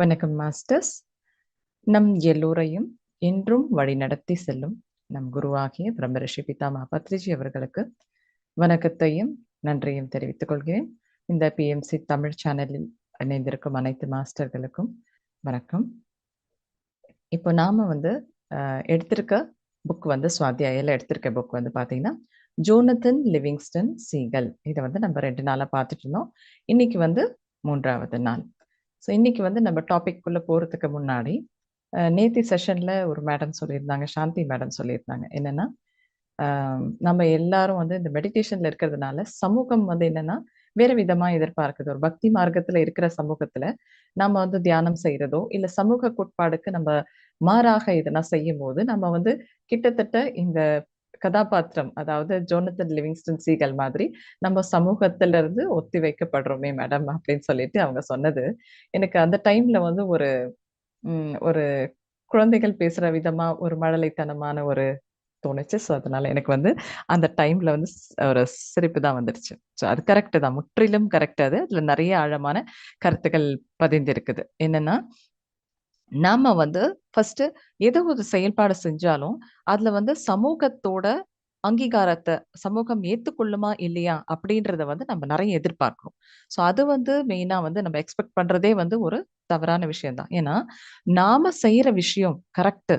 வணக்கம் மாஸ்டர்ஸ். நம் எல்லோரையும் என்றும் வழிநடத்தி செல்லும் நம் குருவாகிய பிரம்மரிஷி பிதாமா பத்ரிஜி அவர்களுக்கு வணக்கத்தையும் நன்றியும் தெரிவித்துக் கொள்கிறேன். இந்த பிஎம்சி தமிழ் சேனலில் இணைந்திருக்கும் அனைத்து மாஸ்டர்களுக்கும் வணக்கம். இப்போ நாம வந்து எடுத்திருக்க புக் வந்து சுவாத்தியாயில எடுத்திருக்க புக் வந்து பாத்தீங்கன்னா ஜோனத்தன் லிவிங்ஸ்டன் சீகல். இதை வந்து நம்ம ரெண்டு நாளா பார்த்துட்டு இருந்தோம். இன்னைக்கு வந்து மூன்றாவது நாள். ஸோ இன்னைக்கு வந்து நம்ம டாபிக் குள்ள போறதுக்கு முன்னாடி நேத்தி செஷன்ல ஒரு மேடம் சொல்லியிருந்தாங்க சாந்தி மேடம் சொல்லியிருந்தாங்க. என்னன்னா ஆஹ், நம்ம எல்லாரும் வந்து இந்த மெடிடேஷன்ல இருக்கிறதுனால சமூகம் வந்து என்னன்னா வேற விதமா எதிர்பார்க்குது. ஒரு பக்தி மார்க்கத்துல இருக்கிற சமூகத்துல நம்ம வந்து தியானம் செய்யறதோ இல்ல சமூக கோட்பாடுக்கு நம்ம மாறாக எதனா செய்யும் போது நம்ம வந்து கிட்டத்தட்ட இந்த கதாபாத்திரம் அதாவது ஜோனத்தன் லிவிங்ஸ்டன் சீகல் மாதிரி நம்ம சமூகத்துல இருந்து ஒத்தி வைக்கப்படுறோமே மேடம் அப்படின்னு சொல்லிட்டு அவங்க சொன்னது. எனக்கு அந்த டைம்ல வந்து ஒரு ஒரு குழந்தைகள் பேசுற விதமா ஒரு மழலைத்தனமான ஒரு தோணுச்சு. ஸோ அதனால எனக்கு வந்து அந்த டைம்ல வந்து ஒரு சிரிப்பு தான் வந்துடுச்சு. ஸோ அது கரெக்ட் தான். முற்றிலும் கரெக்ட் அது. அதுல நிறைய ஆழமான கருத்துக்கள் பதிந்திருக்குது. என்னன்னா நாம வந்து ஃபர்ஸ்ட் ஏதோ ஒரு செயல்பாடு செஞ்சாலும் அதுல வந்து சமூகத்தோட அங்கீகாரத்தை சமூகம் ஏத்துக்கொள்ளுமா இல்லையா அப்படின்றத வந்து நம்ம நிறைய எதிர்பார்க்கிறோம். ஸோ அது வந்து மெயினா வந்து நம்ம எக்ஸ்பெக்ட் பண்றதே வந்து ஒரு தவறான விஷயம் தான் ஏன்னா நாம செய்யற விஷயம் கரெக்ட்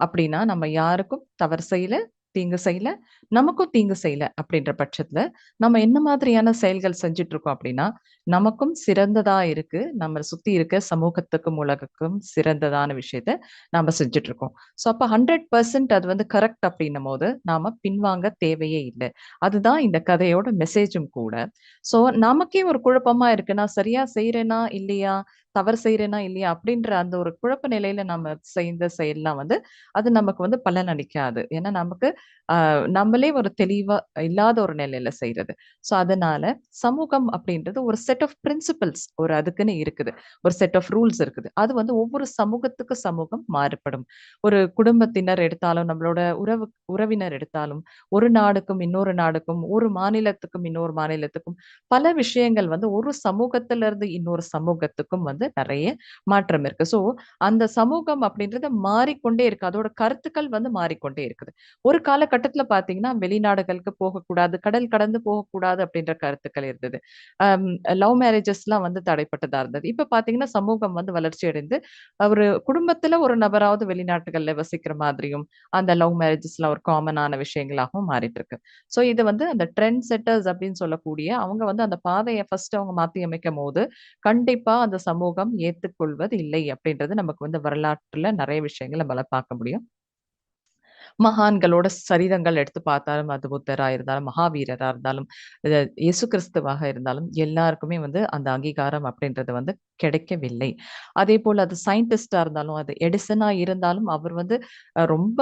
அப்படின்னா நம்ம யாருக்கும் தவறு செய்யல தீங்கு செய்யல நமக்கும் தீங்கு செய்யல அப்படின்ற பட்சத்துல நம்ம என்ன மாதிரியான செயல்கள் செஞ்சுட்டு இருக்கோம் அப்படின்னா நமக்கும் சிறந்ததா இருக்கு நம்ம சுத்தி இருக்க சமூகத்துக்கும் உலகக்கும் சிறந்ததான விஷயத்த நாம செஞ்சுட்டு இருக்கோம் ஸோ அப்ப ஹண்ட்ரட் பர்சன்ட் அது வந்து கரெக்ட் அப்படின்னும் போது நாம பின்வாங்க தேவையே இல்லை. அதுதான் இந்த கதையோட மெசேஜும் கூட. ஸோ நமக்கே ஒரு குழப்பமா இருக்கு நான் சரியா செய்யறேனா இல்லையா? தவறு செய்யறேனா இல்லையா? அப்படின்ற அந்த ஒரு குழப்ப நிலையில நம்ம செய்த செயல்லாம் வந்து அது நமக்கு வந்து பலன் அளிக்காது. ஏன்னா நமக்கு ஆஹ் நம்மளே ஒரு தெளிவா இல்லாத ஒரு நிலையில செய்யறது ஸோ அதனால சமூகம் அப்படின்றது ஒரு செட் ஆஃப் பிரின்சிபல்ஸ் ஒரு அதுக்குன்னு இருக்குது. ஒரு செட் ஆஃப் ரூல்ஸ் இருக்குது. அது வந்து ஒவ்வொரு சமூகத்துக்கு சமூகம் மாறுபடும். ஒரு குடும்பத்தினர் எடுத்தாலும் நம்மளோட உறவு உறவினர் எடுத்தாலும் ஒரு நாடுக்கும் இன்னொரு நாடுக்கும் ஒரு மாநிலத்துக்கும் இன்னொரு மாநிலத்துக்கும் பல விஷயங்கள் வந்து ஒரு சமூகத்துல இருந்து இன்னொரு சமூகத்துக்கும் வந்து வந்து நிறைய மாற்றம் இருக்கு. ஸோ அந்த சமூகம் அப்படின்றது மாறிக்கொண்டே இருக்கு. அதோட கருத்துக்கள் வந்து மாறிக்கொண்டே இருக்குது. ஒரு காலகட்டத்துல பாத்தீங்கன்னா வெளிநாடுகளுக்கு போகக்கூடாது கடல் கடந்து போகக்கூடாது அப்படின்ற கருத்துக்கள் இருந்தது. லவ் மேரேஜஸ் எல்லாம் வந்து தடைப்பட்டதா இருந்தது. இப்ப பாத்தீங்கன்னா சமூகம் வந்து வளர்ச்சி அடைந்து ஒரு குடும்பத்துல ஒரு நபராவது வெளிநாட்டுகள்ல வசிக்கிற மாதிரியும் அந்த லவ் மேரேஜஸ்ல ஒரு காமனான விஷயங்களாகவும் மாறிட்டு இருக்கு ஸோ இது வந்து அந்த ட்ரெண்ட் செட்டர்ஸ் அப்படின்னு சொல்லக்கூடிய அவங்க வந்து அந்த பாதையை ஃபர்ஸ்ட் அவங்க மாத்தி அமைக்கும் போது கண்டிப்பா அந்த சமூக சமூகம் ஏற்றுக்கொள்வது இல்லை அப்படின்றது நமக்கு வந்து வரலாற்றுல நிறைய விஷயங்கள் நம்மளால பார்க்க முடியும். மகான்களோட சரிதங்கள் எடுத்து பார்த்தாலும் அது புத்தரா இருந்தாலும் மகாவீரரா இருந்தாலும் இயேசு கிறிஸ்துவாக இருந்தாலும் எல்லாருக்குமே வந்து அந்த அங்கீகாரம் அப்படின்றது வந்து கிடைக்கவில்லை. அதே போல் அது சயின்டிஸ்டா இருந்தாலும் அது எடிசனா இருந்தாலும் அவர் வந்து அஹ், ரொம்ப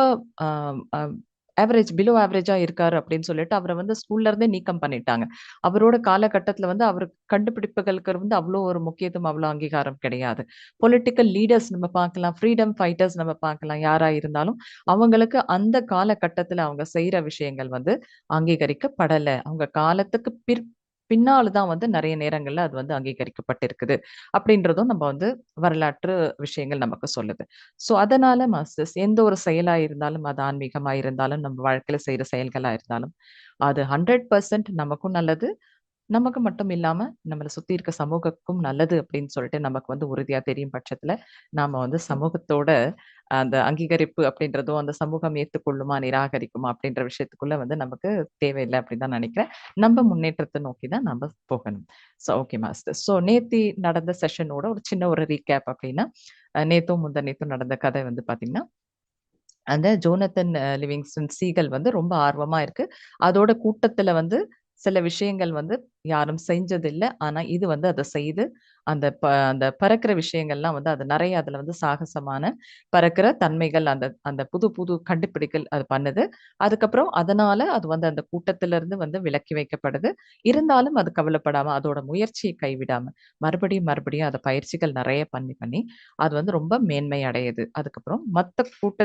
ஆவரேஜ் பிலோ ஆவரேஜா இருக்காரு அப்படின்னு சொல்லிட்டு அவரை வந்து ஸ்கூல்ல இருந்தே நீக்கம் பண்ணிட்டாங்க. அவரோட காலகட்டத்துல வந்து அவர் கண்டுபிடிப்புகளுக்கு வந்து அவ்வளோ ஒரு முக்கியத்துவம் அவ்வளோ அங்கீகாரம் கிடையாது. பொலிட்டிக்கல் லீடர்ஸ் நம்ம பார்க்கலாம் ஃப்ரீடம் ஃபைட்டர்ஸ் நம்ம பார்க்கலாம் யாரா இருந்தாலும் அவங்களுக்கு அந்த காலகட்டத்துல அவங்க செய்யற விஷயங்கள் வந்து அங்கீகரிக்கப்படலை. அவங்க காலத்துக்கு பிற் பின்னால்தான் வந்து நிறைய நேரங்கள்ல அது வந்து அங்கீகரிக்கப்பட்டிருக்குது. அப்படின்றதும் நம்ம வந்து வரலாற்று விஷயங்கள் நமக்கு சொல்லுது. ஸோ அதனால மாஸ்டர்ஸ் எந்த ஒரு செயலா இருந்தாலும் அது ஆன்மீகமா இருந்தாலும் நம்ம வாழ்க்கையில செய்யற செயல்களா இருந்தாலும் அது ஹண்ட்ரட் பர்சன்ட் நமக்கும் நல்லது நமக்கு மட்டும் இல்லாம நம்மளை சுத்தி இருக்க சமூகக்கும் நல்லது அப்படின்னு சொல்லிட்டு நமக்கு வந்து உறுதியா தெரியும் பட்சத்துல நாம வந்து சமூகத்தோட அந்த அங்கீகரிப்பு அப்படின்றதும் அந்த சமூகம் ஏற்றுக்கொள்ளுமா நிராகரிக்குமா அப்படின்ற விஷயத்துக்குள்ள வந்து நமக்கு தேவையில்லை அப்படின்னு தான் நினைக்கிறேன். நம்ம முன்னேற்றத்தை நோக்கி தான் நம்ம போகணும். ஸோ ஓகே மாஸ்டர் ஸோ நேத்தி நடந்த செஷனோட ஒரு சின்ன ஒரு ரீகேப் அப்படின்னா நேத்தும் முந்த நேத்தும் நடந்த கதை வந்து பாத்தீங்கன்னா அந்த ஜோனத்தன் லிவிங்ஸ்டன் சீகல் வந்து ரொம்ப ஆர்வமா இருக்கு. அதோட கூட்டத்துல வந்து சில விஷயங்கள் வந்து யாரும் செஞ்சதில்லை. ஆனால் இது வந்து அதை செய்து அந்த ப அந்த பறக்கிற விஷயங்கள்லாம் வந்து அது நிறைய அதில் வந்து சாகசமான பறக்கிற தன்மைகள் அந்த அந்த புது புது கண்டுபிடிக்கல் அது பண்ணுது. அதுக்கப்புறம் அதனால அது வந்து அந்த கூட்டத்திலிருந்து வந்து விலக்கி வைக்கப்படுது. இருந்தாலும் அது கவலைப்படாமல் அதோட முயற்சியை கைவிடாமல் மறுபடியும் மறுபடியும் அதை பயிற்சிகள் நிறைய பண்ணி பண்ணி அது வந்து ரொம்ப மேன்மை அடையுது அதுக்கப்புறம் மற்ற கூட்ட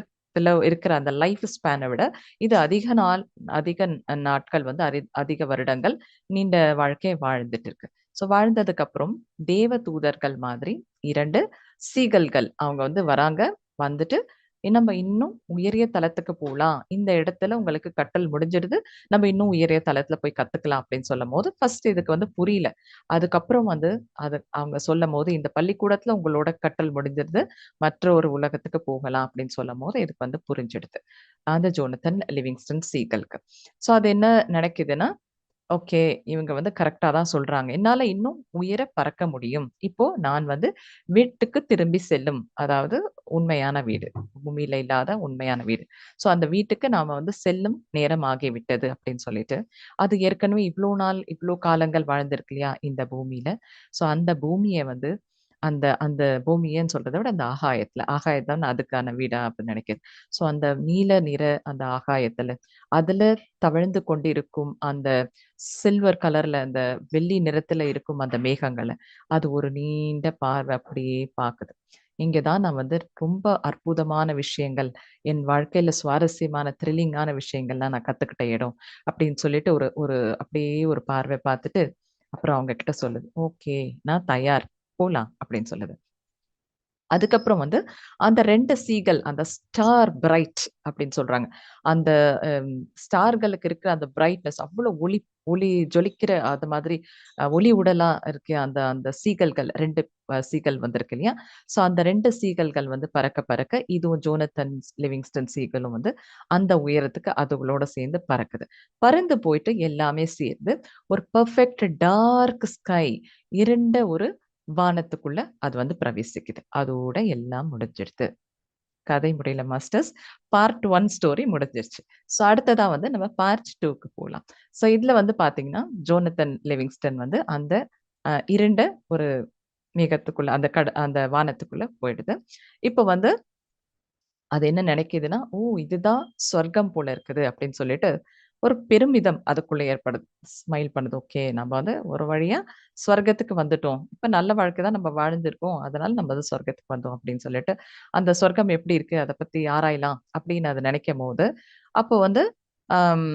இருக்கிற அந்த லைஃப் ஸ்பேனை விட இது அதிக நாள் அதிக நாட்கள் வந்து அரி அதிக வருடங்கள் நீண்ட வாழ்க்கையை வாழ்ந்துட்டு இருக்கு ஸோ வாழ்ந்ததுக்கு அப்புறம் தேவ தூதர்கள் மாதிரி இரண்டு சீகல்கள் அவங்க வந்து வராங்க. வந்துட்டு நம்ம இன்னும் உயரிய தளத்துக்கு போகலாம் இந்த இடத்துல உங்களுக்கு கற்றல் முடிஞ்சிடுது. நம்ம இன்னும் உயரிய தளத்துல போய் கத்துக்கலாம் அப்படின்னு சொல்லும் போது ஃபர்ஸ்ட் இதுக்கு வந்து புரியல. அதுக்கப்புறம் வந்து அது அவங்க சொல்லும் போது இந்த பள்ளிக்கூடத்துல உங்களோட கற்றல் முடிஞ்சிருது. மற்ற ஒரு உலகத்துக்கு போகலாம் அப்படின்னு சொல்லும் போது இதுக்கு வந்து புரிஞ்சிடுது. அந்த ஜோனத்தன் லிவிங்ஸ்டன் சீகல்க்கு. ஸோ அது என்ன நடக்குதுன்னா, ஓகே. இவங்க வந்து கரெக்ட்டா தான் சொல்றாங்க. என்னால இன்னும் உயர பறக்க முடியும். இப்போ நான் வந்து வீட்டுக்கு திரும்பி செல்லும். அதாவது உண்மையான வீடு. பூமியில இல்லாத உண்மையான வீடு. ஸோ அந்த வீட்டுக்கு நாம வந்து செல்லும் நேரம் ஆகிவிட்டது அப்படின்னு சொல்லிட்டு, அது ஏற்கனவே இவ்ளோ நாள், இவ்ளோ காலங்கள் வாழ்ந்திருக்கு இல்லையா? இந்த பூமியில. ஸோ அந்த பூமிய வந்து அந்த அந்த பூமியன்னு சொல்றத விட அந்த ஆகாயத்துல. ஆகாயம் தான் அதுக்கான வீடா அப்படின்னு நினைக்கிறேன். ஸோ அந்த நீல நிற அந்த ஆகாயத்துல, அதுல தவழ்ந்து கொண்டிருக்கும் அந்த சில்வர் கலர்ல அந்த வெள்ளி நிறத்துல இருக்கும் அந்த மேகங்கள, அது ஒரு நீண்ட பார்வை அப்படியே பாக்குது. இங்கதான் நான் வந்து ரொம்ப அற்புதமான விஷயங்கள், என் வாழ்க்கையில சுவாரஸ்யமான, த்ரில்லிங்கான விஷயங்கள்லாம் நான் கத்துக்கிட்ட இடம். அப்படின்னு சொல்லிட்டு ஒரு ஒரு அப்படியே ஒரு பார்வை பார்த்துட்டு, அப்புறம் அவங்க கிட்ட சொல்லுது. ஓகே. நான் தயார். போலாம் அப்படின்னு சொல்லுது. அதுக்கப்புறம் வந்து அந்த ரெண்டு சீகள் அந்த ஸ்டார் பிரைட் அப்படின்னு சொல்றாங்க. அந்த ஸ்டார்களுக்கு இருக்கிற அந்த பிரைட்னஸ் அவ்வளவு ஒளி ஒளி ஜொலிக்கிற அது மாதிரி ஒளி உடலா இருக்க அந்த அந்த சீகல்கள் 2 அ சீகள் வந்திருக்கு இல்லையா? ஸோ அந்த ரெண்டு சீகல்கள் வந்து பறக்க பறக்க இதுவும் ஜோனத்தன் லிவிங்ஸ்டன் சீகளும் வந்து அந்த உயரத்துக்கு அதுகளோட சேர்ந்து பறக்குது. பறந்து போயிட்டு எல்லாமே சேர்ந்து ஒரு பெர்ஃபெக்ட் டார்க் ஸ்கை இருண்ட ஒரு வானத்துக்குள்ள அது வந்து பிரவேசிக்குது. அதோட எல்லாம் முடிஞ்சிடுது. கதை முடியல மாஸ்டர்ஸ். பார்ட் ஒன் ஸ்டோரி முடிஞ்சிருச்சு. ஸோ அடுத்ததா வந்து நம்ம பார்ட் 2க்கு போலாம். ஸோ இதுல வந்து பாத்தீங்கன்னா ஜோனத்தன் லிவிங்ஸ்டன் வந்து அந்த இருண்ட ஒரு மேகத்துக்குள்ள அந்த கட அந்த வானத்துக்குள்ள போயிடுது. இப்போ வந்து அது என்ன நினைக்குதுன்னா, "ஓ! இதுதான் சொர்க்கம் போல இருக்குது" அப்படின்னு சொல்லிட்டு ஒரு பெருமிதம் அதுக்குள்ளே ஏற்படுது. ஸ்மைல் பண்ணுது. ஓகே நம்ம வந்து ஒரு வழியா சொர்க்கத்துக்கு வந்துட்டோம். இப்ப நல்ல வாழ்க்கை தான் நம்ம வாழ்ந்திருக்கோம். அதனால நம்ம வந்து சொர்க்கத்துக்கு வந்தோம் அப்படின்னு சொல்லிட்டு, அந்த சொர்க்கம் எப்படி இருக்கு? அதை பத்தி ஆராயலாம் அப்படின்னு அது நினைக்கும்போது, அப்போ வந்து அம்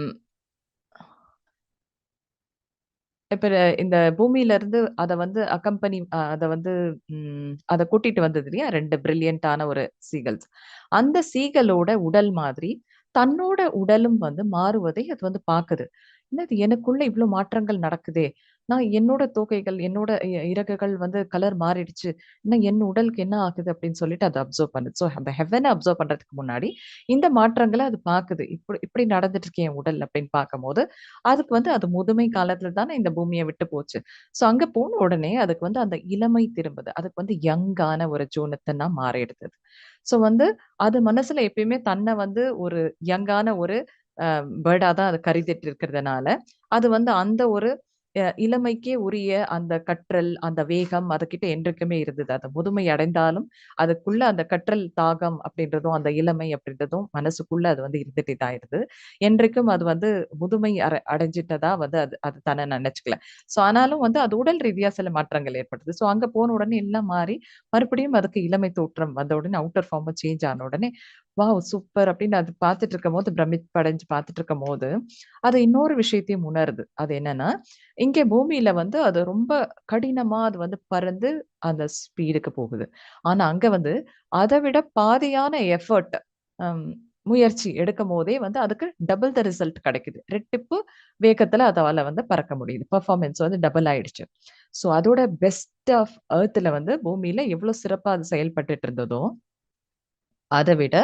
இப்ப இந்த பூமியிலருந்து அதை வந்து அக்கம்பனி அதை வந்து அதை அத கூட்டிட்டு வந்தது இல்லையா? 2 பிரில்லியன்ட்டான ஒரு சீகல்ஸ். அந்த சீகலோட உடல் மாதிரி, தன்னோட உடலும் வந்து மாறுவதை அது வந்து பாக்குது. என்னது எனக்குள்ள இவ்ளோ மாற்றங்கள் நடக்குதே! நான் என்னோட தோகைகள், என்னோட இ இறகுகள் வந்து கலர் மாறிடுச்சு. இன்னும் என் உடலுக்கு என்ன ஆகுது? அப்படின்னு சொல்லிட்டு அதை அப்சர்வ் பண்ணுது. ஸோ அந்த ஹெவன அப்சர்வ் பண்றதுக்கு முன்னாடி, இந்த மாற்றங்கள அது பாக்குது. இப்படி இப்படி நடந்துட்டு இருக்கு என் உடல் அப்படின்னு பாக்கும்போது, அதுக்கு வந்து அது முதுமை காலத்துல தானே இந்த பூமிய விட்டு போச்சு. ஸோ அங்க போன உடனே அதுக்கு வந்து அந்த இளமை திரும்புது. அதுக்கு வந்து யங்கான ஒரு ஜோனத்தனா மாறிடுது. ஸோ வந்து அது மனசுல எப்பயுமே தன்ன வந்து ஒரு யங்கான ஒரு அ பேர்டா தான் அது கருதிட்டு இருக்கிறதுனால, அது வந்து அந்த ஒரு இளமைக்கே உரிய அந்த கற்றல், அந்த வேகம் அதுக்கிட்ட என்றைக்குமே இருந்தது. அது முதுமை அடைந்தாலும், அதுக்குள்ள அந்த கற்றல் தாகம் அப்படின்றதும், அந்த இளமை அப்படின்றதும் மனசுக்குள்ள அது வந்து இருந்துட்டே தான் இருந்தது. என்றைக்கும் அது வந்து முதுமை அரை அடைஞ்சிட்டதா வந்து அது அது தானே நினைச்சுக்கல ஸோ ஆனாலும் வந்து அது உடல் ரீதியா சில மாற்றங்கள் ஏற்பட்டது. ஸோ அங்க போன உடனே எல்லாம் மாறி, மறுபடியும் அதுக்கு இளமை தோற்றம் வந்த உடனே அவுட்டர் ஃபார்மும் சேஞ்ச் ஆன உடனே, வாவ்! சூப்பர் அப்படின்னு அது பார்த்துட்டு இருக்கும்போது, பிரமிப்படைஞ்சு பார்த்துட்டு இருக்கும்போது, அது இன்னொரு விஷயத்தையும் உணருது. அது என்னன்னா, இங்க பூமியில வந்து அது ரொம்ப கடினமா அது வந்து பறந்து அந்த ஸ்பீடுக்கு போகுது. ஆனா அங்க வந்து அதை விட பாதியான எஃபர்ட் முயற்சி முயற்சி எடுக்கும்போதே வந்து அதுக்கு டபுள் த ரிசல்ட் கிடைக்குது. ரெட்டிப்பு வேகத்துல அதால வந்து பறக்க முடியுது. பர்ஃபார்மன்ஸ் வந்து டபுள் ஆயிடுச்சு. ஸோ அதோட பெஸ்ட் ஆஃப் அர்த்தில் வந்து பூமியில எவ்வளவு சிறப்பா அது செயல்பட்டுட்டு இருந்ததோ, அதை விட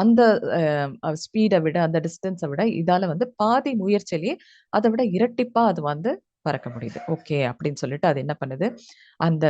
அந்த ஸ்பீடை விட, அந்த டிஸ்டன்ஸை விட இதால வந்து பாதி முயற்சியிலேயே அதை விட இரட்டிப்பா அது வந்து பறக்க முடியுது. ஓகே அப்படின்னு சொல்லிட்டு அது என்ன பண்ணுது, அந்த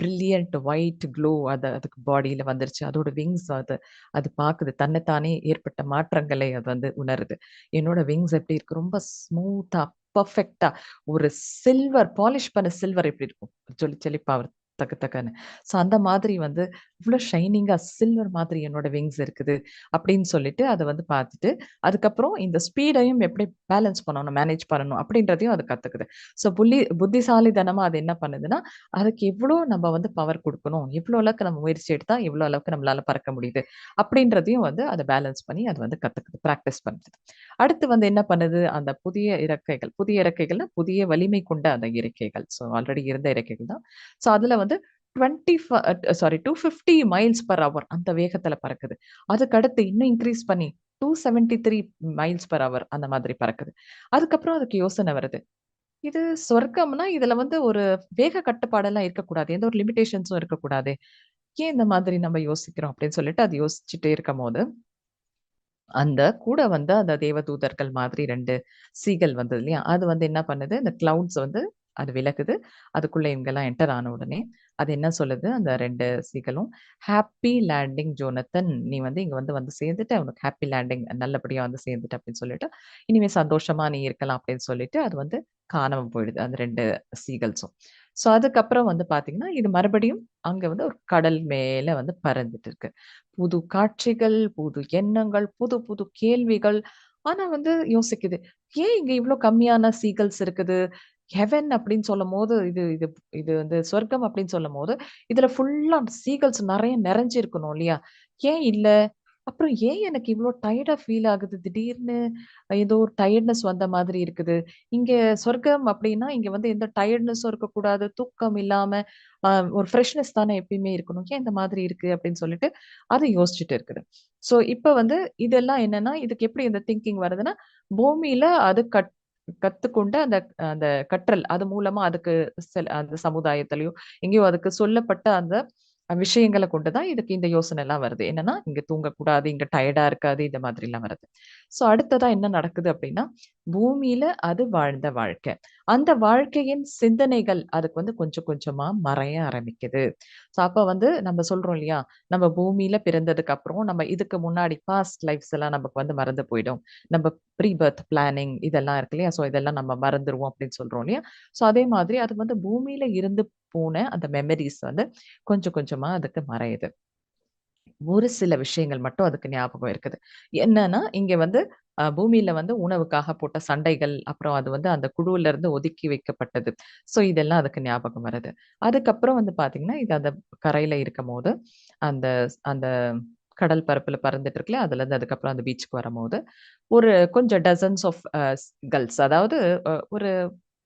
பிரில்லியன்ட் ஒயிட் க்ளோ அது அதுக்கு பாடியில வந்துருச்சு. அதோட விங்ஸ் அது அது பார்க்குது தன்னைத்தானே ஏற்பட்ட மாற்றங்களை அது வந்து உணருது. என்னோட விங்ஸ் எப்படி இருக்கு? ரொம்ப ஸ்மூத்தா, பெர்ஃபெக்ட்டா ஒரு சில்வர் பாலிஷ் பண்ண சில்வர் எப்படி இருக்கும்? ஜொலி ஜொலிப்பா தக்கு தகன்னு. ஸோ அந்த மாதிரி வந்து இவ்ளோ ஷைனிங்கா சில்வர் மாதிரி என்னோட விங்ஸ் இருக்குது. அப்படின்னு சொல்லிட்டு அத வந்து பார்த்துட்டு, அதுக்கப்புறம் இந்த ஸ்பீடையும் எப்படி பேலன்ஸ் பண்ணணும், மேனேஜ் பண்ணணும் அப்படின்றதையும் அது கத்துக்குது. ஸோ புள்ளி புத்திசாலித்தனமா அது என்ன பண்ணுதுன்னா, அதுக்கு எவ்ளோ நம்ம வந்து பவர் குடுக்கணும், எவ்ளோ அளவுக்கு நம்ம முயற்சி எடுத்தா எவ்ளோ அளவுக்கு நம்மளால பறக்க முடியுது, அப்படின்றதையும் வந்து அத பேலன்ஸ் பண்ணி அது வந்து கத்துக்குது, பிராக்டிஸ் பண்ணுது. அடுத்து வந்து என்ன பண்ணுது, அந்த புதிய இறக்கைகள் புதிய இறக்கைகள்னா, புதிய வலிமை கொண்ட அந்த இறக்கைகள். ஸோ ஆல்ரெடி இருந்த இறக்கைகள் தான். ஸோ அதுல வந்து 20 ஃப அ சாரி 250 மைல்ஸ் பர் ஹவர் அந்த வேகத்தில் பறக்குது. அதுக்கு அடுத்து இன்னும் இன்க்ரீஸ் பண்ணி 273 மைல்ஸ் பர் ஹவர் அந்த மாதிரி பறக்குது. அதுக்கப்புறம் அதுக்கு யோசனை வருது. இது சொர்க்கம்னா, இதுல வந்து ஒரு வேக கட்டுப்பாடெல்லாம் இருக்கக்கூடாது. எந்த ஒரு லிமிடேஷன்ஸும் இருக்கக்கூடாது ஏன் இந்த மாதிரி நம்ம யோசிக்கிறோம் அப்படின்னு சொல்லிட்டு அது யோசிச்சுட்டே இருக்கும்போது அந்த கூட வந்து அந்த தேவதூதர்கள் மாதிரி ரெண்டு சீகள் வந்தது இல்லையா? அது வந்து என்ன பண்ணுது, இந்த கிளவுட்ஸ் வந்து அது விலகுது. அதுக்குள்ள இவங்கெல்லாம் என்டர் ஆன உடனே, அது என்ன சொல்லுது, அந்த ரெண்டு சீக்களும் ஹாப்பி லேண்டிங் ஜோனத்தன். நீ வந்து இங்க வந்து வந்து சேர்ந்துட்டு உனக்கு ஹாப்பி லேண்டிங் நல்லபடியா வந்து சேர்ந்துட்டு அப்படின்னு சொல்லிட்டு, "இனிமே சந்தோஷமா நீ இருக்கலாம்" அப்படின்னு சொல்லிட்டு, அது வந்து காணாமல் போயிடுது. அந்த ரெண்டு சீகல்ஸும். ஸோ அதுக்கப்புறம் வந்து பார்த்தீங்கன்னா, இது மறுபடியும் அங்க வந்து ஒரு கடல் மேல வந்து பறந்துட்டு இருக்கு. புது காட்சிகள், புது எண்ணங்கள், புது புது கேள்விகள். ஆனா வந்து யோசிக்குது. ஏன் இங்க இவ்ளோ கம்மியான சீகல்ஸ் இருக்குது? ஹெவன் அப்படின்னு சொல்லும் போது இது இது இது வந்து சொர்க்கம் அப்படின்னு சொல்லும் போது இதுல ஃபுல்லா சீகல்ஸ் நிறைஞ்சு இருக்கணும் இல்லையா? ஏன் இல்ல? அப்புறம் ஏன் எனக்கு இவ்ளோ டயர்டா ஃபீல் ஆகுது? திடீர்னு ஏதோ ஒரு டயர்ட்னஸ் வந்த மாதிரி இருக்குது. இங்க சொர்க்கம் அப்படின்னா, இங்க வந்து எந்த டயர்ட்னஸும் இருக்கக்கூடாது. தூக்கம் இல்லாம, ஒரு ஃப்ரெஷ்னஸ் தானே எப்பயுமே இருக்கணும். ஏன் இந்த மாதிரி இருக்கு? அப்படின்னு சொல்லிட்டு, அதை யோசிச்சுட்டு இருக்குது. ஸோ இப்ப வந்து இதெல்லாம் என்னன்னா, இதுக்கு எப்படி இந்த திங்கிங் வருதுன்னா, பூமியில அது கட் கத்துக்கொண்ட அந்த அந்த கற்றல். அது மூலமா அதுக்கு செல் அந்த சமுதாயத்திலயோ, எங்கேயோ அதுக்கு சொல்லப்பட்ட அந்த விஷயங்களை கொண்டு தான் இதுக்கு இந்த யோசனை எல்லாம் வருது. என்னன்னா, இங்க தூங்கக்கூடாது, இங்க டயர்டா இருக்காது, இந்த மாதிரி எல்லாம் வருது. ஸோ அடுத்ததா என்ன நடக்குது அப்படின்னா, பூமியில அது வாழ்ந்த வாழ்க்கை. அந்த வாழ்க்கையின் சிந்தனைகள் அதுக்கு வந்து கொஞ்சம் கொஞ்சமா மறைய ஆரம்பிக்குது. ஸோ அப்ப வந்து நம்ம சொல்றோம் இல்லையா? நம்ம பூமியில பிறந்ததுக்கு அப்புறம், நம்ம இதுக்கு முன்னாடி பாஸ்ட் லைஃப்ஸ் எல்லாம் நமக்கு வந்து மறந்து போயிடும். நம்ம ப்ரீ பர்த் பிளானிங் இதெல்லாம் இருக்கு இல்லையா? ஸோ இதெல்லாம் நம்ம மறந்துருவோம் அப்படின்னு சொல்றோம் இல்லையா? ஸோ அதே மாதிரி அது வந்து பூமியில இருந்து போன அந்த மெமரிஸ் வந்து கொஞ்சம் கொஞ்சமா அதுக்கு மறையுது. ஒரு சில விஷயங்கள் மட்டும் அதுக்கு ஞாபகம் இருக்குது. என்னன்னா, இங்க வந்து பூமியில வந்து உணவுக்காக போட்ட சண்டைகள், அப்புறம் அது வந்து அந்த குழுவுல இருந்து ஒதுக்கி வைக்கப்பட்டது. ஸோ இதெல்லாம் அதுக்கு ஞாபகம் வருது. அதுக்கப்புறம் வந்து பாத்தீங்கன்னா இது அந்த கரையில இருக்கும்போது, அந்த அந்த கடல் பரப்புல பறந்துட்டு இருக்குல்ல, அதுலருந்து அதுக்கப்புறம் அந்த பீச்சுக்கு வரும்போது, ஒரு கொஞ்சம் டசன்ஸ் ஆஃப் கேர்ள்ஸ் அதாவது ஒரு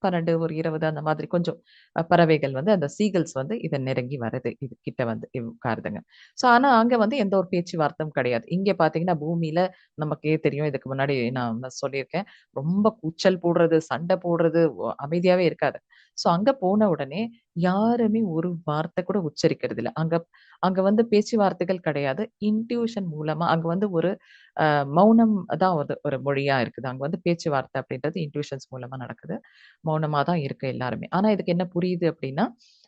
12, ஒரு 20 அந்த மாதிரி கொஞ்சம் பறவைகள் வந்து அந்த சீகல்ஸ் வந்து இதை நெருங்கி வருது. இது கிட்ட வந்து உட்காருதுங்க. ஸோ ஆனா அங்க வந்து எந்த ஒரு பேச்சுவார்த்தையும் கிடையாது. இங்க பார்த்தீங்கன்னா, பூமியில நமக்கே தெரியும். இதுக்கு முன்னாடி நான் சொல்லியிருக்கேன். ரொம்ப கூச்சல் போடுறது, சண்டை போடுறது, அமைதியாவே இருக்காது. ஸோ அங்க போன உடனே யாருமே ஒரு வார்த்தை கூட உச்சரிக்கிறது இல்ல. அங்க அங்க வந்து பேச்சுவார்த்தைகள் கிடையாது. இன்ட்யூஷன் மூலமா அங்க வந்து ஒரு அ மௌனம் தான் வந்து ஒரு மொழியா இருக்குது. அங்க வந்து பேச்சுவார்த்தை அப்படின்றது இன்ட்யூஷன்ஸ் மூலமா நடக்குது. மௌனமா தான் இருக்கு எல்லாருமே. ஆனா இதுக்கு என்ன புரியுது அப்படின்னா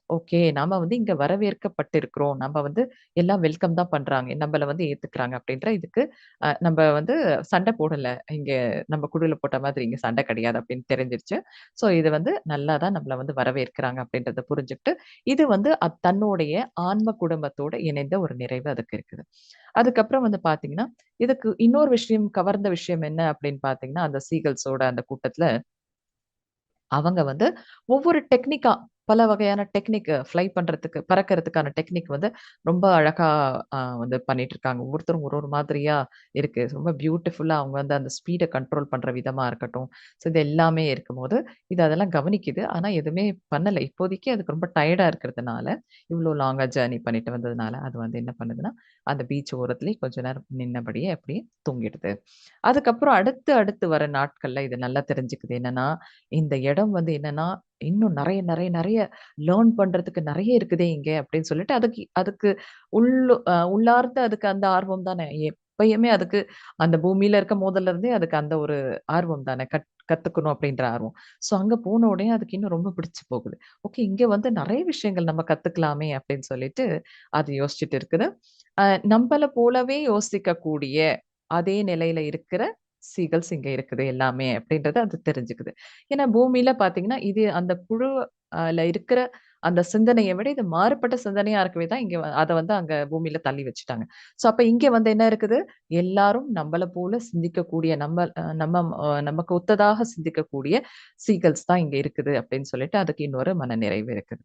ஓகே நாம வந்து இங்க வரவேற்கப்பட்டிருக்கிறோம். நம்ம வந்து எல்லாம் வெல்கம் தான் பண்றாங்க. நம்மள வந்து ஏத்துக்கிறாங்க அப்படின்ற இதுக்கு அ நம்ம வந்து சண்டை போடல. இங்க நம்ம குழுல போட்ட மாதிரி இங்க சண்டை கிடையாது அப்படின்னு தெரிஞ்சிருச்சு. ஸோ இது வந்து நல்லா தான் நம்மள வந்து வரவேற்கிறாங்க அப்படின்றத புரிஞ்சுகிட்டு, இது வந்து அத் தன்னுடைய ஆன்ம குடும்பத்தோட இணைந்த ஒரு நிறைவு அதுக்கு இருக்குது. அதுக்கப்புறம் வந்து பார்த்தீங்கன்னா, இதுக்கு இன்னொரு விஷயம் கவர்ந்த விஷயம் என்ன அப்படின்னு பார்த்தீங்கன்னா, அந்த சீகல்ஸோட அந்த கூட்டத்துல அவங்க வந்து ஒவ்வொரு டெக்னிக்கா பல வகையான டெக்னிக் ஃப்ளை பண்றதுக்கு, பறக்கிறதுக்கான டெக்னிக் வந்து ரொம்ப அழகா வந்து வந்து பண்ணிட்டுருக்காங்க. ஒவ்வொருத்தரும் ஒரு ஒரு மாதிரியா இருக்கு. ரொம்ப பியூட்டிஃபுல்லா அவங்க வந்து அந்த ஸ்பீட கண்ட்ரோல் பண்ற விதமா இருக்கட்டும். ஸோ இது எல்லாமே இருக்கும்போது, இது அதெல்லாம் கவனிக்குது. ஆனா எதுவுமே பண்ணல. இப்போதைக்கு அதுக்கு ரொம்ப டயர்டா இருக்கிறதுனால, இவ்வளோ லாங்கா ஜேர்னி பண்ணிட்டு வந்ததுனால, அது வந்து என்ன பண்ணுதுன்னா, அந்த பீச் ஓரத்துலேயே கொஞ்ச நேரம் நின்னபடியே அப்படியே தூங்கிடுது. அதுக்கப்புறம் அடுத்து அடுத்து வர நாட்கள்ல இது நல்லா தெரிஞ்சுக்குது. என்னன்னா, இந்த இடம் வந்து என்னன்னா, இன்னும் நிறைய நிறைய நிறைய லேர்ன் பண்றதுக்கு நிறைய இருக்குதே இங்கே அப்படின்னு சொல்லிட்டு, அதுக்கு அதுக்கு உள்ளு உள்ளார்ந்த அதுக்கு அந்த ஆர்வம் தானே. எப்பயுமே அதுக்கு அந்த பூமியில இருக்க மோதல்ல இருந்தே அதுக்கு அந்த ஒரு ஆர்வம் தானே. கட் கத்துக்கணும் அப்படின்ற ஆர்வம். ஸோ அங்க போன உடனே அதுக்கு இன்னும் ரொம்ப பிடிச்சு போகுது. ஓகே இங்க வந்து நிறைய விஷயங்கள் நம்ம கத்துக்கலாமே அப்படின்னு சொல்லிட்டு, அது யோசிச்சுட்டு இருக்குது. அ போலவே யோசிக்கக்கூடிய அதே நிலையில இருக்கிற சீகல்ஸ் இங்க இருக்குது எல்லாமே அப்படின்றத அது தெரிஞ்சுக்குது. ஏன்னா பூமியில பார்த்தீங்கன்னா, இது அந்த குழு இருக்கிற அந்த சிந்தனையை விட இது மாறுபட்ட சிந்தனையா இருக்கவே தான் இங்க அதை வந்து அங்க பூமியில தள்ளி வச்சுட்டாங்க. ஸோ அப்ப இங்க வந்து என்ன இருக்குது? எல்லாரும் நம்மள போல சிந்திக்கக்கூடிய நம்ம நம்ம நமக்கு ஒத்ததாக சிந்திக்கக்கூடிய சீகல்ஸ் தான் இங்க இருக்குது அப்படின்னு சொல்லிட்டு அதுக்கு இன்னொரு மனநிறைவு இருக்குது.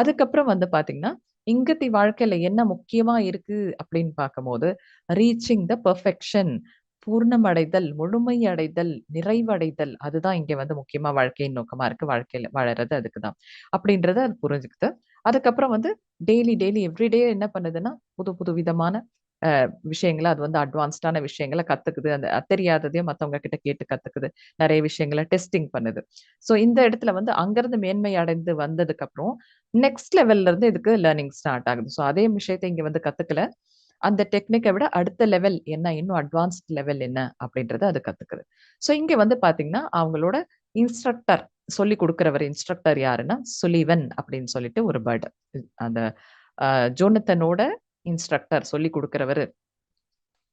அதுக்கப்புறம் வந்து பாத்தீங்கன்னா இங்கத்தி வாழ்க்கையில என்ன முக்கியமா இருக்கு அப்படின்னு பார்க்கும்போது, ரீச்சிங் த பர்ஃபெக்ஷன் பூர்ணமடைதல், முழுமையடைதல், நிறைவடைதல் அதுதான் இங்க வந்து முக்கியமா வாழ்க்கையின் நோக்கமா இருக்கு. வாழ்க்கையில வாழறது அதுக்குதான் அப்படின்றத அது புரிஞ்சுக்குது. அதுக்கப்புறம் வந்து டெய்லி டெய்லி எவ்ரிடே என்ன பண்ணுதுன்னா, புது புது விதமான விஷயங்களை அது வந்து அட்வான்ஸ்டான விஷயங்கள கத்துக்குது. அந்த தெரியாததையும் மத்தவங்க கிட்ட கேட்டு கத்துக்குது. நிறைய விஷயங்கள டெஸ்டிங் பண்ணுது. ஸோ இந்த இடத்துல வந்து அங்கிருந்து மேன்மை அடைந்து வந்ததுக்கு அப்புறம் நெக்ஸ்ட் லெவல்ல இருந்து இதுக்கு லேர்னிங் ஸ்டார்ட் ஆகுது. ஸோ அதே விஷயத்தை இங்க வந்து கத்துக்கல. அந்த டெக்னிக்கை விட அடுத்த லெவல் என்ன? இன்னும் அட்வான்ஸ்ட் லெவல் என்ன? அப்படின்றத அது கத்துக்குது. ஸோ இங்க வந்து பார்த்தீங்கன்னா, அவங்களோட இன்ஸ்ட்ரக்டர் சொல்லிக் கொடுக்குறவர் இன்ஸ்ட்ரக்டர் யாருன்னா, சுலிவன் அப்படின்னு சொல்லிட்டு ஒரு பேர்டு அந்த ஜோனத்தனோட இன்ஸ்ட்ரக்டர் சொல்லிக் கொடுக்குறவர்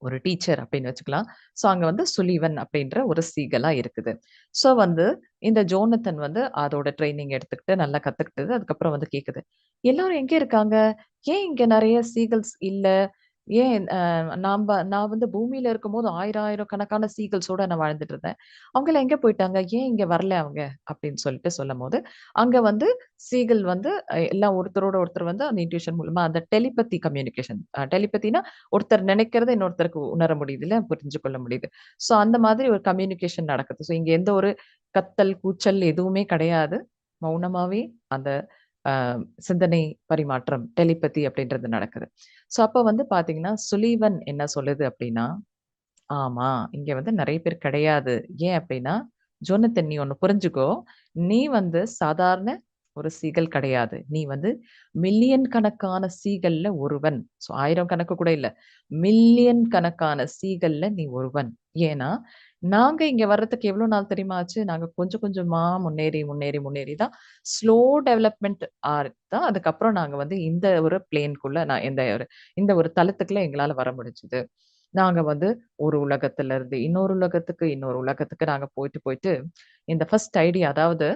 ஒரு டீச்சர் அப்படின்னு வச்சுக்கலாம். ஸோ அங்க வந்து சுலிவன் அப்படின்ற ஒரு சீகலா இருக்குது. ஸோ வந்து இந்த ஜோனத்தன் வந்து அதோட ட்ரைனிங் எடுத்துக்கிட்டு நல்லா கத்துக்கிட்டது. அதுக்கப்புறம் வந்து கேட்குது. எல்லாரும் எங்கே இருக்காங்க? ஏன் இங்கே நிறைய சீகல்ஸ் இல்லை ஏன் அ நாம்ப நான் வந்து பூமியில இருக்கும்போது ஆயிரம் ஆயிரம் கணக்கான சீகல்ஸோட நான் வாழ்ந்துட்டு இருந்தேன். அவங்கலாம் எங்க போயிட்டாங்க? ஏன் இங்க வரல அவங்க? அப்படின்னு சொல்லிட்டு சொல்லும்போது, அங்க வந்து சீகல் வந்து அ எல்லாம் ஒருத்தரோட ஒருத்தர் வந்து அந்த இன்ட்யூஷன் மூலமா அந்த டெலிபதி கம்யூனிகேஷன். அ டெலிபதினா ஒருத்தர் நினைக்கிறத இன்னொருத்தருக்கு உணர முடியுதுல்ல, புரிஞ்சு கொள்ள முடியுது. ஸோ அந்த மாதிரி ஒரு கம்யூனிகேஷன் நடக்குது. ஸோ இங்க எந்த ஒரு கத்தல், கூச்சல் எதுவுமே கிடையாது. மௌனமாவே அந்த சிந்தனை பரிமாற்றம், டெலிபதி அப்படின்றது நடக்குது. ஸோ அப்ப வந்து பார்த்தீங்கன்னா, சுலீவன் என்ன சொல்லுது அப்படின்னா, ஆமா, இங்க வந்து நிறைய பேர் கிடையாது. ஏன் அப்படின்னா, ஜோனத்தன் நீ ஒண்ணு புரிஞ்சுக்கோ. நீ வந்து சாதாரண ஒரு சீகல் கிடையாது. நீ வந்து மில்லியன் கணக்கான சீகல்ல ஒருவன். ஸோ ஆயிரம் கணக்கு கூட இல்ல. மில்லியன் கணக்கான சீகல்ல நீ ஒருவன். ஏன்னா, நாங்க இங்க வர்றதுக்கு எவ்வளவு நாள் தெரியுமா ஆச்சு? நாங்க கொஞ்சம் கொஞ்சமா முன்னேறி, முன்னேறி, முன்னேறி தான் ஸ்லோ டெவலப்மெண்ட் ஆர் தான் அதுக்கப்புறம் நாங்க வந்து இந்த ஒரு பிளேன்க்குள்ள நான் இந்த ஒரு இந்த ஒரு தளத்துக்குள்ள எங்களால வர முடிஞ்சது. நாங்க வந்து ஒரு உலகத்துல இருந்து இன்னொரு உலகத்துக்கு, இன்னொரு உலகத்துக்கு நாங்க போயிட்டு, போயிட்டு இந்த ஃபர்ஸ்ட் ஐடியா அதாவது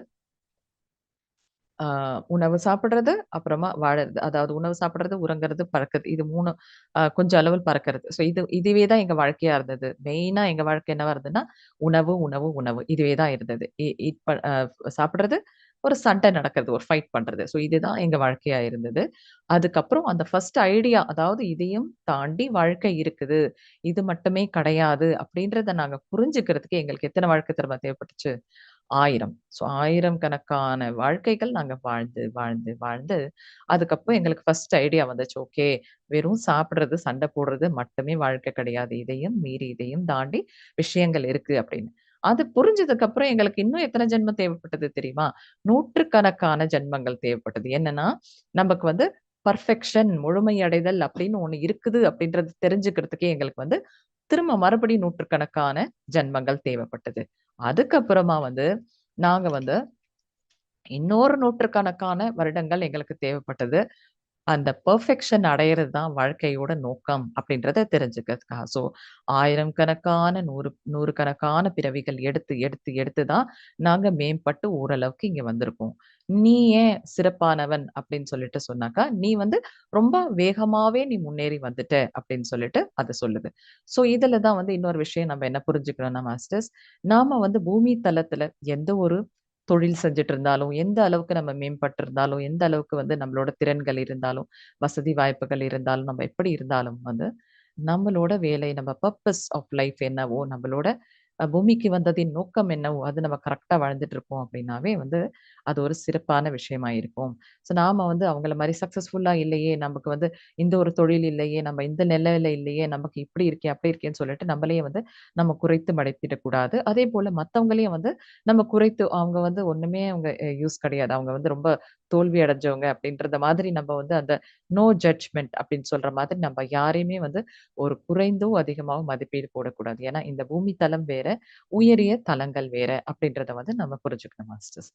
உணவு சாப்பிடுறது, அப்புறமா வாழறது. அதாவது உணவு சாப்பிடுறது, உறங்குறது, பறக்குறது. இது 3 அ கொஞ்சம் அளவில் பறக்கிறது. ஸோ இது இதுவே தான் எங்க வாழ்க்கையா இருந்தது. மெயினா எங்க வாழ்க்கை என்னவா இருந்ததுன்னா, உணவு, உணவு, உணவு. இதுவே தான் இருந்தது. இ இட் ப அ சாப்பிடுறது, ஒரு சண்டை நடக்கிறது, ஒரு ஃபைட் பண்றது. ஸோ இதுதான் எங்க வாழ்க்கையா இருந்தது. அதுக்கப்புறம் அந்த ஃபர்ஸ்ட் ஐடியா, அதாவது இதையும் தாண்டி வாழ்க்கை இருக்குது. இது மட்டுமே கிடையாது. அப்படின்றத நாங்க புரிஞ்சுக்கிறதுக்கு எங்களுக்கு எத்தன வாழ்க்கை தெரியுமா தேவைப்பட்டுச்சு? ஆயிரம் ஸோ ஆயிரம் கணக்கான வாழ்க்கைகள் நாங்க வாழ்ந்து, வாழ்ந்து, வாழ்ந்து, அதுக்கப்புறம் எங்களுக்கு ஃபர்ஸ்ட் ஐடியா வந்துச்சு. ஓகே, வெறும் சாப்பிடுறது, சண்டை போடுறது மட்டுமே வாழ்க்கை கிடையாது. இதையும் மீறி, இதையும் தாண்டி விஷயங்கள் இருக்கு அப்படின்னு. அது புரிஞ்சதுக்கு அப்புறம் எங்களுக்கு இன்னும் எத்தனை ஜென்மம் தேவைப்பட்டது தெரியுமா? நூற்றுக்கணக்கான ஜென்மங்கள் தேவைப்பட்டது. என்னன்னா, நமக்கு வந்து பர்ஃபெக்ஷன் முழுமையடைதல் அப்படின்னு ஒண்ணு இருக்குது அப்படின்றது தெரிஞ்சுக்கிறதுக்கே எங்களுக்கு வந்து திரும்ப மறுபடியும் நூற்றுக்கணக்கான ஜென்மங்கள் தேவைப்பட்டது. அதுக்கப்புறமா வந்து நாங்க வந்து இன்னொரு நூற்றுக்கணக்கான வருடங்கள் எங்களுக்கு தேவைப்பட்டது. அந்த பெர்ஃபெக்ஷன் அடையிறது தான் வாழ்க்கையோட நோக்கம் அப்படின்றத தெரிஞ்சுக்கிறதுக்காக. ஸோ ஆயிரம் கணக்கான, நூறு நூறு கணக்கான பிறவிகள் எடுத்து, எடுத்து, எடுத்து தான் நாங்க மேம்பட்டு ஓரளவுக்கு இங்க வந்திருக்கோம். நீ ஏன் சிறப்பானவன் அப்படின்னு சொல்லிட்டு சொன்னாக்கா, நீ வந்து ரொம்ப வேகமாவே நீ முன்னேறி வந்துட்ட அப்படின்னு சொல்லிட்டு அதை சொல்லுது. ஸோ இதில் தான் வந்து இன்னொரு விஷயம் நம்ம என்ன புரிஞ்சுக்கணும்னா மாஸ்டர்ஸ், நாம வந்து பூமி தளத்துல எந்த ஒரு தொழில் செஞ்சுட்டு இருந்தாலும், எந்த அளவுக்கு நம்ம மேம்பட்டிருந்தாலும், எந்த அளவுக்கு வந்து நம்மளோட திறன்கள் இருந்தாலும், வசதி வாய்ப்புகள் இருந்தாலும், நம்ம எப்படி இருந்தாலும் வந்து, நம்மளோட வேலை, நம்ம பர்பஸ் ஆஃப் லைஃப் என்னவோ, நம்மளோட பூமிக்கு வந்ததின் நோக்கம் என்னவோ, அது நம்ம கரெக்டாக வாழ்ந்துட்டு இருக்கோம் அப்படின்னாவே வந்து, அது ஒரு சிறப்பான விஷயமா இருக்கும். ஸோ நாம வந்து அவங்கள மாதிரி சக்சஸ்ஃபுல்லா இல்லையே, நமக்கு வந்து இந்த ஒரு தொழில் இல்லையே, நம்ம இந்த நிலையில இல்லையே, நமக்கு இப்படி இருக்கே, அப்படி இருக்கேன்னு சொல்லிட்டு நம்மளையே வந்து நம்ம குறைத்து மடைத்திடக்கூடாது அதே போல் மத்தவங்களையும் வந்து நம்ம குறைத்து அவங்க வந்து ஒண்ணுமே அவங்க யூஸ் கிடையாது. அவங்க வந்து ரொம்ப தோல்வி அடைஞ்சவங்க அப்படின்றத மாதிரி நம்ம வந்து அந்த நோ ஜட்ஜ்மெண்ட் அப்படின்னு சொல்ற மாதிரி நம்ம யாரையுமே வந்து ஒரு குறைந்தோ, அதிகமாவோ மதிப்பீடு போடக்கூடாது. ஏன்னா இந்த பூமி தளம் வேற, உயரிய தலங்கள் வேற அப்படின்றத வந்து நம்ம புரிஞ்சுக்கணும் மாஸ்டர்ஸ்.